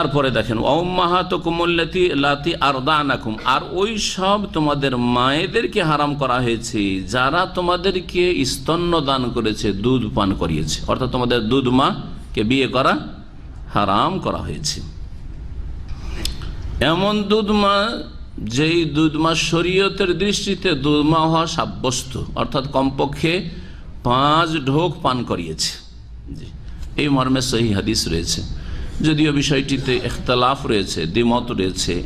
তারপরে দেখেন আরদানাকুম। আর ওই সব তোমাদের মায়েদেরকে হারাম করা হয়েছে, যারা তোমাদেরকে স্তন্য দান করেছে, দুধ পান করিয়েছে। অর্থাৎ তোমাদের দুধ মাকে বিয়ে করা হারাম করা হয়েছে। এমন দুধ মা, যেই দুধ মা শরীয়তের দৃষ্টিতে দুধ মা হওয়া সাব্যস্ত, অর্থাৎ কমপক্ষে পাঁচ ঢোক পান করিয়েছে। এই মর্মে সহি হাদিস রয়েছে। যদিও বিষয়টিতে এখতলাফ রয়েছে, দ্বিমত রয়েছে,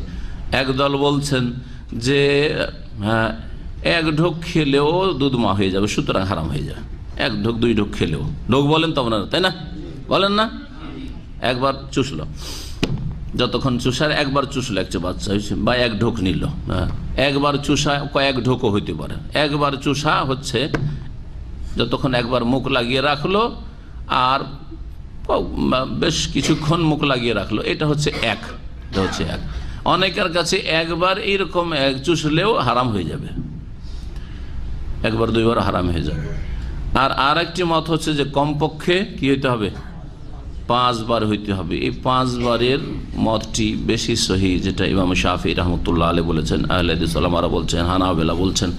একদল বলছেন যে হ্যাঁ এক ঢোক খেলেও দুধমা হয়ে যাবে, সুতরাং হারাম হয়ে যাবে। এক ঢোক, দুই ঢোক খেলেও। ঢোক বলেন তো আপনারা, তাই না? বলেন না? একবার চুষল। যতক্ষণ চুষার একবার চুষলো একটা বাচ্চা হয়েছে, বা এক ঢোক নিল হ্যাঁ। একবার চুষা, কয়েক ঢোকও হইতে পারে। একবার চুষা হচ্ছে, যতক্ষণ একবার মুখ লাগিয়ে রাখল, আর বেশ কিছুক্ষণ মুখ লাগিয়ে রাখল। এটা হচ্ছে এক। এটা হচ্ছে এক। অনেকের কাছে একবার এইরকম এক চুষলেও হারাম হয়ে যাবে। একবার, দুইবার হারাম হয়ে যাবে। আর আর একটি মত হচ্ছে যে কমপক্ষে কি হইতে হবে? পাঁচবার হইতে হবে। এই পাঁচবারের মতটি বেশি সহি, যেটা ইমাম শাহি রহমতুল্লাহ আলী বলেছেন আহলাদিসাল্লামারা বলছেন হানাবেলা বলছেন।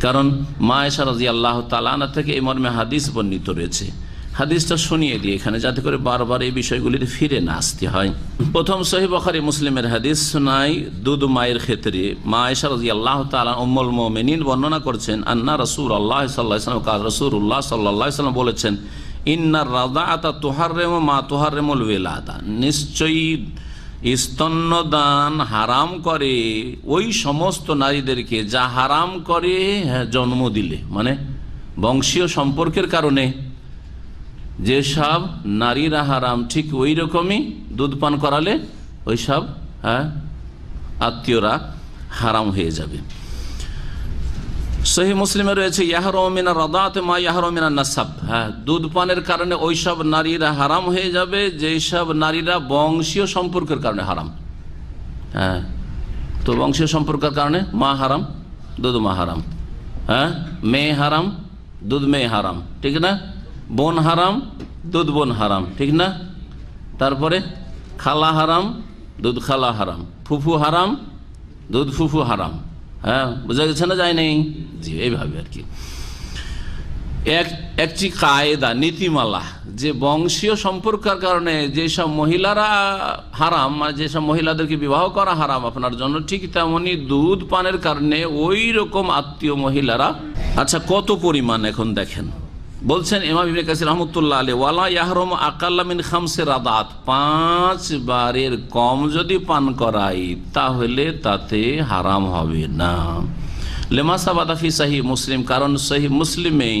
কারণ মা এসা রাজি আল্লাহ তালানা থেকে এই মর্মে হাদিস বর্ণিত রয়েছে। হাদিসটা শুনিয়ে দিই এখানে যাতে করে বারবার এই বিষয়গুলিতে ফিরে না আসতে হয়। প্রথম সহি বখারি মুসলিমের হাদিস শোনাই দুধ মায়ের ক্ষেত্রে মা এসা রাজি আল্লাহ তালা মোমেনিন বর্ণনা করছেন আন্না রসুল আল্লাহ সাল্লাহ সাল্লাম কাজ রসুল উল্লাহ সাল্লাহ সাল্লাম বলেছেন ইন্নার রাজা আতা তোহার রেম মা তোহার রেমুল ওয়েলাদা নিশ্চয়ই স্তন্যদান হারাম করে ওই সমস্ত নারীদেরকে যা হারাম করে হ্যাঁ, জন্ম দিলে। মানে বংশীয় সম্পর্কের কারণে যেসব নারীরা হারাম, ঠিক ওই রকমই দুধ পান করালে ওই সব হ্যাঁ আত্মীয়রা হারাম হয়ে যাবে। সহি মুসলিমে রয়েছে ইয়াহরমিনা রদাত মা ইয়াহরমিনা নাসাব। হ্যাঁ দুধ পানের কারণে ওইসব নারীরা হারাম হয়ে যাবে, যেই সব নারীরা বংশীয় সম্পর্কের কারণে হারাম। হ্যাঁ তো বংশীয় সম্পর্কের কারণে মা হারাম, দুধ মা হারাম। হ্যাঁ মেয়ে হারাম, দুধ মেয়ে হারাম, ঠিক না? বোন হারাম, দুধ বোন হারাম, ঠিক না? তারপরে খালা হারাম, দুধ খালা হারাম। ফুফু হারাম, দুধ ফুফু হারাম। হ্যাঁ বোঝা গেছে না যায় নাই? জি, এইভাবে আর কি। এক, একটি কায়দা, নীতিমালা, যে বংশীয় সম্পর্কের কারণে যেসব মহিলারা হারাম আর যেসব মহিলাদেরকে বিবাহ করা হারাম, আপনার জন্য ঠিক তেমনি দুধ পানের কারণে ওই রকম আত্মীয় মহিলারা। আচ্ছা কত পরিমাণ এখন দেখেন? বলছেন ইমাম ইবনে কাসির রহমতুল্লাহ আলী ওয়ালা ইয়াহরম আকাল্লামিন খামসে রাদাত পাঁচ বারের কম যদি পান করাই, তাহলে তাতে হারাম হবে না। লেমাসা বাদাফি সাহি মুসলিম, কারণ সহি মুসলিমেই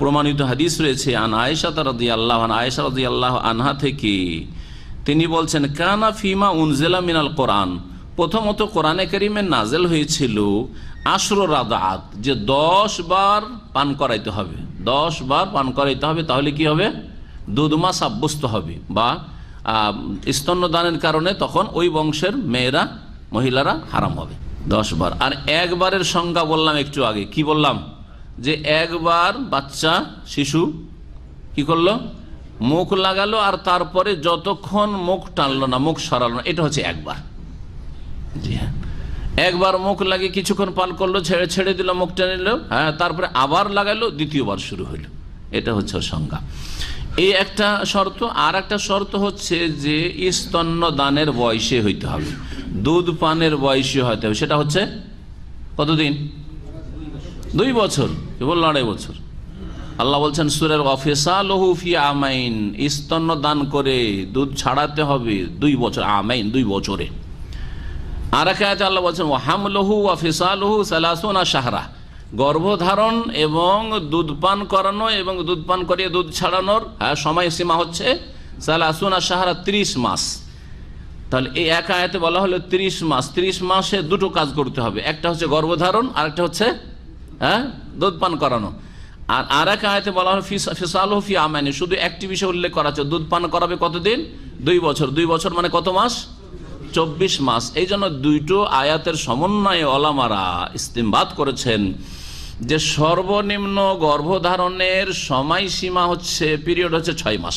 প্রমাণিত হাদিস রয়েছে, আন আয়েশা তারদি আল্লাহ আয়েশা রদি আল্লাহ আনহা থেকে তিনি বলছেন, কানা ফিমা উনজেলা মিনাল কোরআন। প্রথমত কোরআনে করিমের নাজেল হয়েছিল আশর রাদাত যে দশ বার পান করাইতে হবে। দশ বার পান করাইতে হবে, তাহলে কি হবে? দুধমা সাব্যস্ত হবে বা স্তন্যদানের কারণে তখন ওই বংশের মেয়েরা, মহিলারা হারাম হবে দশ বার। আর একবারের সংজ্ঞা বললাম একটু আগে, কি বললাম? যে একবার বাচ্চা, শিশু কি করল? মুখ লাগালো আর তারপরে যতক্ষণ মুখ টানলো না, মুখ সরালো না, এটা হচ্ছে একবার। জি হ্যাঁ। একবার মুখ লাগিয়ে কিছুক্ষণ পান করল, ছেড়ে ছেড়ে দিল মুখ টেনে নিল হ্যাঁ তারপরে আবার লাগাইলো দ্বিতীয়বার শুরু হইল। এটা হচ্ছে সংজ্ঞা। এই একটা শর্ত, আর একটা শর্ত হচ্ছে যে স্তন্য দানের বয়সে হইতে হবে। দুধ পানের বয়সে হইতে হবে। সেটা হচ্ছে কতদিন? দুই বছর। কেবল আড়াই বছর। আল্লাহ বলছেন সুরের অফেসা লহুফি আমাইন। স্তন্য দান করে দুধ ছাড়াতে হবে দুই বছর, আমাইন, দুই বছরে। আর এক আয়াতে আল্লাহ বলছেন হামলহু ও ফিসালহু সালাসুনা সাহরা গর্ভধারণ এবং দুধ পান করানো এবং দুধ পান করিয়ে দুধ ছাড়ানোর হ্যাঁ সময়সীমা হচ্ছে সালাসুনা সাহারা ত্রিশ মাস। তাহলে এই এক আয়াতে বলা হলো ত্রিশ মাস। ত্রিশ মাসে দুটো কাজ করতে হবে। একটা হচ্ছে গর্ভধারণ, আর একটা হচ্ছে হ্যাঁ দুধ পান করানো। আর আর এক আয়তে বলা হয় ফিসাল ফি আমানি। শুধু একটি বিষয় উল্লেখ করা হচ্ছে দুধ পান করাবে কতদিন? দুই বছর। দুই বছর মানে কত মাস? চব্বিশ মাস। এই জন্য দুইটো আয়াতের সমন্বয়ে অলামারা ইস্তিমবাদ করেছেন যে সর্বনিম্ন গর্ভধারণের সময়সীমা হচ্ছে, পিরিয়ড হচ্ছে ছয় মাস।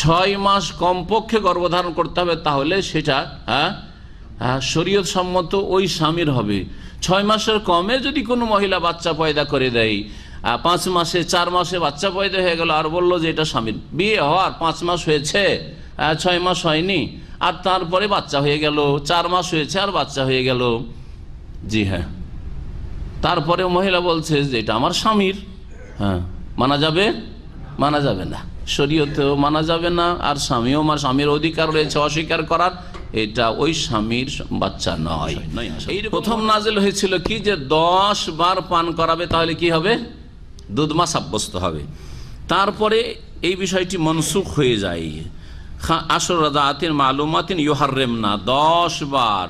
ছয় মাস কমপক্ষে গর্ভধারণ করতে হবে, তাহলে সেটা হ্যাঁ হ্যাঁ শরীয়ত সম্মত ওই স্বামীর হবে। ছয় মাসের কমে যদি কোনো মহিলা বাচ্চা পয়দা করে দেয় পাঁচ মাসে, চার মাসে বাচ্চা পয়দা হয়ে গেল, আর বলল যে এটা স্বামীর বিয়ে হওয়ার পাঁচ মাস হয়েছে ছয় মাস হয়নি আর তারপরে বাচ্চা হয়ে গেল চার মাস হয়েছে আর বাচ্চা হয়ে গেল। জি হ্যাঁ। তারপরে মহিলা বলছে যে এটা আমার স্বামীর। হ্যাঁ মানা যাবে? মানা যাবে না। শরীয়তেও মানা যাবে না আর স্বামীও আমার স্বামীর অধিকার রয়েছে অস্বীকার করার। এটা ওই স্বামীর বাচ্চা নয়। এই প্রথম নাজেল হয়েছিল কি যে দশ বার পান করাবে তাহলে কি হবে? দুধমা সাব্যস্ত হবে। তারপরে এই বিষয়টি মনসুখ হয়ে যায়। আসর রাতিন মালুমাতিন ইউহারেম না দশ বার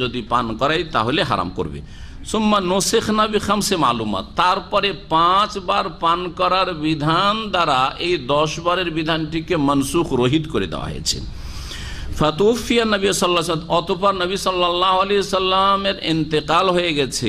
যদি পান করাই তাহলে হারাম করবে। সুম্মা নোশেখ নাবি খামসে মালুমাত, তারপরে পাঁচ বার পান করার বিধান দ্বারা এই দশ বারের বিধানটিকে মনসুখ রহিত করে দেওয়া হয়েছে। ফাতুফিয়া নবী সাল্লাহ অতপর নবী সাল্লাহ আলি সাল্লামের ইন্তেকাল হয়ে গেছে।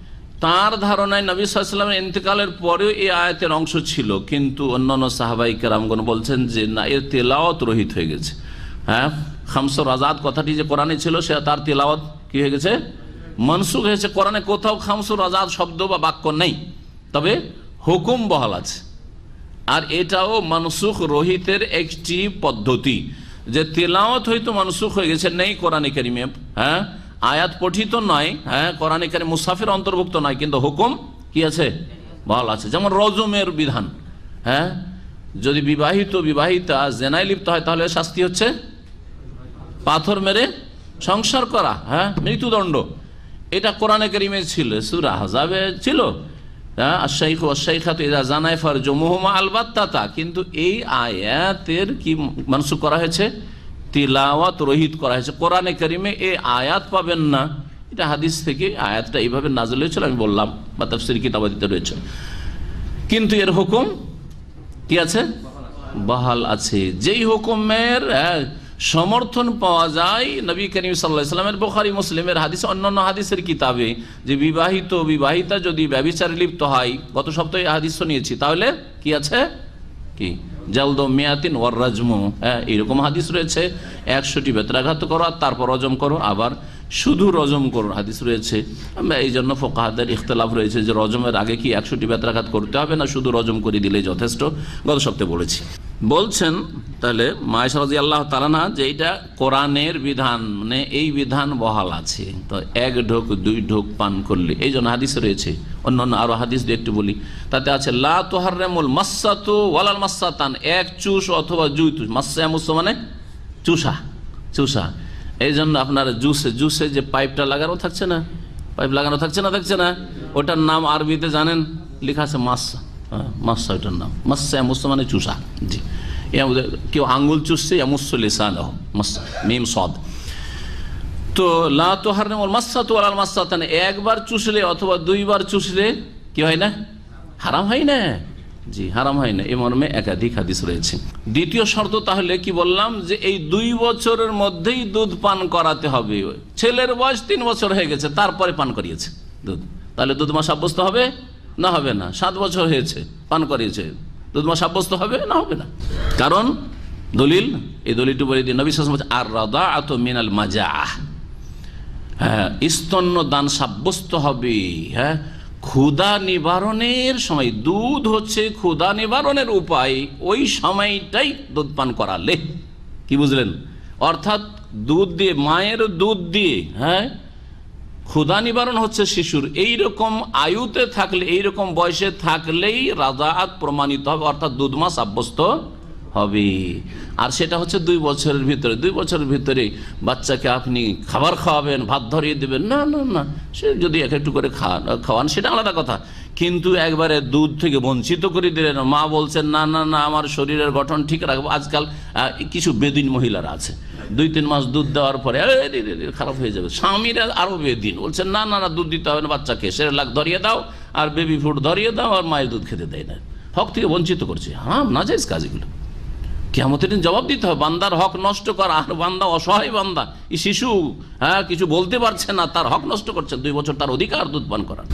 তার ধারণায় নবী সাল্লামের ইন্তেকালের পরেও এই আয়াতের অংশ ছিল, কিন্তু অন্যান্য সাহাবাই কেরামগণ বলছেন যে, না, এর তেলাওয়াত রহিত হয়ে গেছে। হ্যাঁ? খামসর আজাদ কথাটি যে কোরআনে ছিল সে তার তেলাওয়াত কি হয়ে গেছে? মনসুখ হয়েছে। কোরআনে কোথাও খামসুর আজাদ শব্দ বা বাক্য নেই, তবে হুকুম বহাল আছে। আর এটাও মনসুখ রোহিতের একটি পদ্ধতি, যে তেলাওয়াত হয়তো মনসুখ হয়ে গেছে, নেই কোরআনে কারিমে হ্যাঁ? আয়াত পঠিত নয় হ্যাঁ কোরআনে কারিম মুসাফির অন্তর্ভুক্ত নয়, কিন্তু হুকুম কি আছে? বহাল আছে। যেমন রজমের বিধান হ্যাঁ যদি বিবাহিত, বিবাহিতা জেনায় লিপ্ত হয়, তাহলে শাস্তি হচ্ছে পাথর মেরে সংসার করা হ্যাঁ মৃত্যুদণ্ড। এটা কোরআনে কারিমে ছিল, সুরা ছিল হ্যাঁ আশাইখ আশাইখাত এরা জানায় ফার জমুহমা আলবাত্তাতা। কিন্তু এই আয়াতের কি মানুষ করা হয়েছে? তিলাওয়াত রহিত করা হয়েছে। কোরআনে করিমে এই আয়াত পাবেন না। এটা হাদিস থেকে আয়াতটা এইভাবে নাজল হয়েছিল, আমি বললাম বা তাফসির কিতাবাদিতে রয়েছে। কিন্তু এর হুকুম কি আছে? বহাল আছে। যেই হুকুমের সমর্থন পাওয়া যায় নবী করিম সাল্লাহ ইসলামের বোখারি, মুসলিমের হাদিস, অন্যান্য হাদিসের কিতাবে যে বিবাহিত, বিবাহিতা যদি ব্যবিচারে লিপ্ত হয়, গত সপ্তাহে হাদিস শুনিয়েছি। তাহলে কি আছে? কি? জলদ মেয়াতিন ওয়ার রাজমু। হ্যাঁ এরকম হাদিস রয়েছে। একশোটি বেতরাঘাত করো আর তারপর রজম করো। আবার শুধু রজম করো, হাদিস রয়েছে। এই জন্য ফোকাহাদের ইখতলাফ রয়েছে যে রজমের আগে কি একশোটি বেতরাঘাত করতে হবে না শুধু রজম করে দিলে যথেষ্ট। গত সপ্তাহে বলেছি। বলছেন, তাহলে মায়েশরাজি আল্লাহ তালানা যে এটা কোরআনের বিধান মানে এই বিধান বহাল আছে। তো এক ঢোক, দুই ঢোক পান করলে, এই জন্য হাদিস রয়েছে। অন্য অন্য আরও হাদিস দিয়ে একটু বলি। তাতে আছে, লা তোহারেমুল মাসাতু ওয়ালাল মাসাতান, এক চুষ অথবা জুই তুষ মাসা মুস মানে চুষা চুষা। এই জন্য আপনার জুসে জুসে যে পাইপটা লাগানো থাকছে না, পাইপ লাগানো থাকছে না থাকছে না, ওটার নাম আরবিতে জানেন, লেখা আছে মাসা। হ্যাঁ মাসা ওটার নাম। মাসা মানে চুষা, জি। কেউ আঙ্গুল চুষছে এমুস লিসান মাস, মিম সদ। তো লা তো হারাম মাসা তো আলাল মাসা একবার চুষলে অথবা দুইবার চুষলে কি হয় না? হারাম হয় না? জি, হারাম হয় না। এ মর্মে একাধিক হাদিস রয়েছে। দ্বিতীয় শর্ত তাহলে কি বললাম যে এই দুই বছরের মধ্যেই দুধ পান করাতে হবে। ছেলের বয়স তিন বছর হয়ে গেছে, তারপরে পান করিয়েছে দুধ। তাহলে দুধ মা সাব্যস্ত হবে? না হবে না। সাত বছর হয়েছে, পান করিয়েছে। দুধ মা সাব্যস্ত হবে? না হবে না। কারণ দলিল এই দলিলটি বলে দিয়ে নবী বলছে, আর রাদা আত মিনাল মাজা হ্যাঁ স্তন্য দান সাব্যস্ত হবে। হ্যাঁ ক্ষুধা নিবারণের সময় দুধ হচ্ছে ক্ষুধা নিবারণের উপায়। ওই সময়টাই দুধ পান করালে। কি বুঝলেন? অর্থাৎ দুধ দিয়ে মায়ের দুধ দিয়ে হ্যাঁ ক্ষুধা নিবারণ হচ্ছে শিশুর। এই রকম আয়ুতে থাকলে এই রকম বয়সে থাকলেই রাজাত প্রমাণিত হবে, অর্থাৎ দুধ মাস সাব্যস্ত হবে। আর সেটা হচ্ছে দুই বছরের ভিতরে। দুই বছরের ভিতরে বাচ্চাকে আপনি খাবার খাওয়াবেন, ভাত ধরিয়ে দেবেন, না না না, সে যদি এক একটু করে খাওয়ান, সেটা আলাদা কথা। কিন্তু একবারে দুধ থেকে বঞ্চিত করে দিলেন। মা বলছেন না না না আমার শরীরের গঠন ঠিক রাখব। আজকাল কিছু বেদিন মহিলারা আছে। দুই তিন মাস দুধ দেওয়ার পরে "এই রে রে রে, খারাপ হয়ে যাবে। স্বামীরা আরও বেদিন। বলছেন না না না দুধ দিতে হবে না বাচ্চাকে সেরে লাখ ধরিয়ে দাও। আর বেবি ফুড ধরিয়ে দাও আর মায়ের দুধ খেতে দেয় না। হক থেকে বঞ্চিত করছে। হ্যাঁ না যাইজ কাজ এগুলো কেমতের দিন জবাব দিতে হবে। বান্দার হক নষ্ট করা আর বান্দা অসহায় বান্দা। এই শিশু হ্যাঁ কিছু বলতে পারছে না তার হক নষ্ট করছে। দুই বছর তার অধিকার দুধ পান করার।